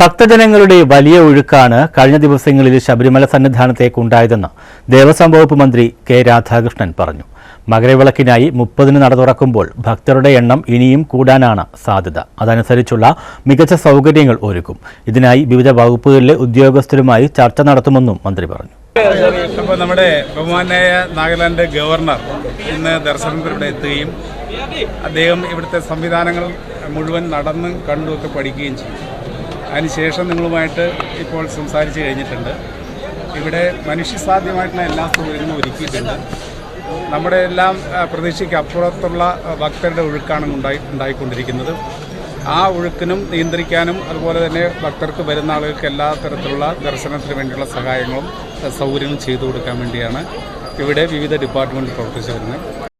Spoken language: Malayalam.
ഭക്തജനങ്ങളുടെ വലിയ ഒഴുക്കാണ് കഴിഞ്ഞ ദിവസങ്ങളിൽ ശബരിമല സന്നിധാനത്തേക്ക് ഉണ്ടായതെന്ന് ദേവസ്വം വകുപ്പ് മന്ത്രി കെ രാധാകൃഷ്ണൻ പറഞ്ഞു. മകരവിളക്കിനായി മുപ്പതിന് നട തുറക്കുമ്പോൾ ഭക്തരുടെ എണ്ണം ഇനിയും കൂടാനാണ് സാധ്യത. അതനുസരിച്ചുള്ള മികച്ച സൗകര്യങ്ങൾ ഒരുക്കും. ഇതിനായി വിവിധ വകുപ്പുകളിലെ ഉദ്യോഗസ്ഥരുമായി ചർച്ച നടത്തുമെന്നും മന്ത്രി പറഞ്ഞു. നമ്മുടെ ബഹുമാനായ നാഗാലാൻഡ് ഗവർണർ ഇന്ന് ദർശനത്തിലൂടെ എത്തുകയും അദ്ദേഹം ഇവിടുത്തെ സംവിധാനങ്ങൾ മുഴുവൻ നടന്നും കണ്ടുമൊക്കെ പഠിക്കുകയും ചെയ്യും അതിനുശേഷം നിങ്ങളുമായിട്ട് ഇപ്പോൾ സംസാരിച്ച് കഴിഞ്ഞിട്ടുണ്ട്. ഇവിടെ മനുഷ്യസാധ്യമായിട്ടുള്ള എല്ലാ സൗകര്യങ്ങളും ഒരുക്കിയിട്ടുണ്ട്. നമ്മുടെ എല്ലാം പ്രതീക്ഷയ്ക്ക് അപ്പുറത്തുള്ള ഭക്തരുടെ ഒഴുക്കാണ് ഉണ്ടായി ഉണ്ടായിക്കൊണ്ടിരിക്കുന്നത്. ആ ഒഴുക്കിനും നിയന്ത്രിക്കാനും അതുപോലെ തന്നെ ഭക്തർക്ക് വരുന്ന ആളുകൾക്ക് എല്ലാ തരത്തിലുള്ള ദർശനത്തിന് വേണ്ടിയുള്ള സഹായങ്ങളും സൗകര്യങ്ങളും ചെയ്തു കൊടുക്കാൻ വേണ്ടിയാണ് ഇവിടെ വിവിധ ഡിപ്പാർട്ട്മെന്റ് പ്രവർത്തിച്ചു വരുന്നത്.